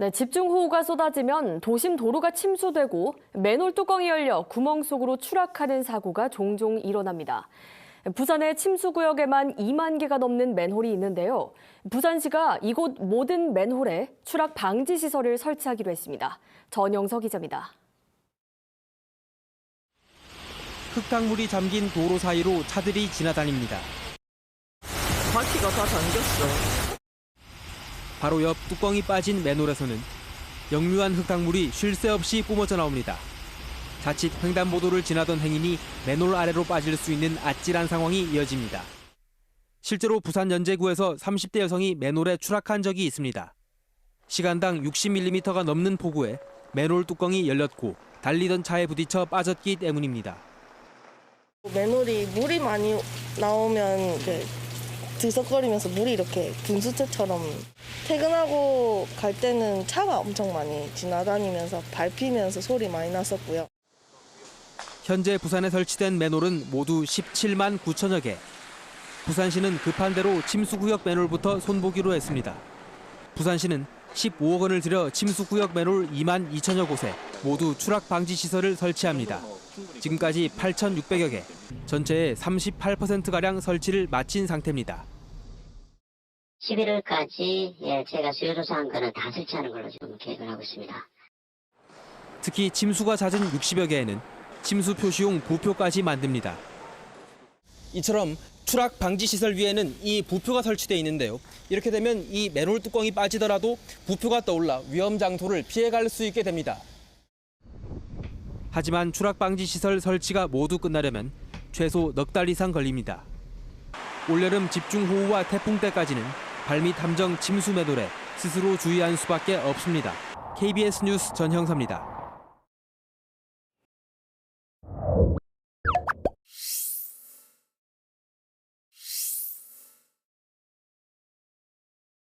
네, 집중호우가 쏟아지면 도심 도로가 침수되고 맨홀 뚜껑이 열려 구멍 속으로 추락하는 사고가 종종 일어납니다. 부산의 침수구역에만 2만 개가 넘는 맨홀이 있는데요. 부산시가 이곳 모든 맨홀에 추락 방지 시설을 설치하기로 했습니다. 전영석 기자입니다. 흙탕물이 잠긴 도로 사이로 차들이 지나다닙니다. 바퀴가 다 잠겼어. 바로 옆 뚜껑이 빠진 맨홀에서는 역류한 흙탕물이 쉴 새 없이 뿜어져 나옵니다. 자칫 횡단보도를 지나던 행인이 맨홀 아래로 빠질 수 있는 아찔한 상황이 이어집니다. 실제로 부산 연제구에서 30대 여성이 맨홀에 추락한 적이 있습니다. 시간당 60mm가 넘는 폭우에 맨홀 뚜껑이 열렸고 달리던 차에 부딪혀 빠졌기 때문입니다. 맨홀이 물이 많이 나오면 들썩거리면서 물이 이렇게 분수대처럼 퇴근하고 갈 때는 차가 엄청 많이 지나다니면서 밟히면서 소리 많이 났었고요. 현재 부산에 설치된 맨홀은 모두 17만 9천여 개. 부산시는 급한 대로 침수구역 맨홀부터 손보기로 했습니다. 부산시는 15억 원을 들여 침수구역 맨홀 2만 2천여 곳에 모두 추락 방지 시설을 설치합니다. 지금까지 8,600여 개, 전체의 38%가량 설치를 마친 상태입니다. 11월까지 예, 제가 수요조사한 거는 다 설치하는 걸로 지금 계획을 하고 있습니다. 특히 침수가 잦은 60여 개에는 침수 표시용 부표까지 만듭니다. 이처럼 추락 방지 시설 위에는 이 부표가 설치되어 있는데요. 이렇게 되면 이 맨홀 뚜껑이 빠지더라도 부표가 떠올라 위험 장소를 피해갈 수 있게 됩니다. 하지만 추락 방지 시설 설치가 모두 끝나려면 최소 넉 달 이상 걸립니다. 올여름 집중호우와 태풍 때까지는 발밑 함정 침수 매돌에 스스로 주의할 수밖에 없습니다. KBS 뉴스 전형사입니다.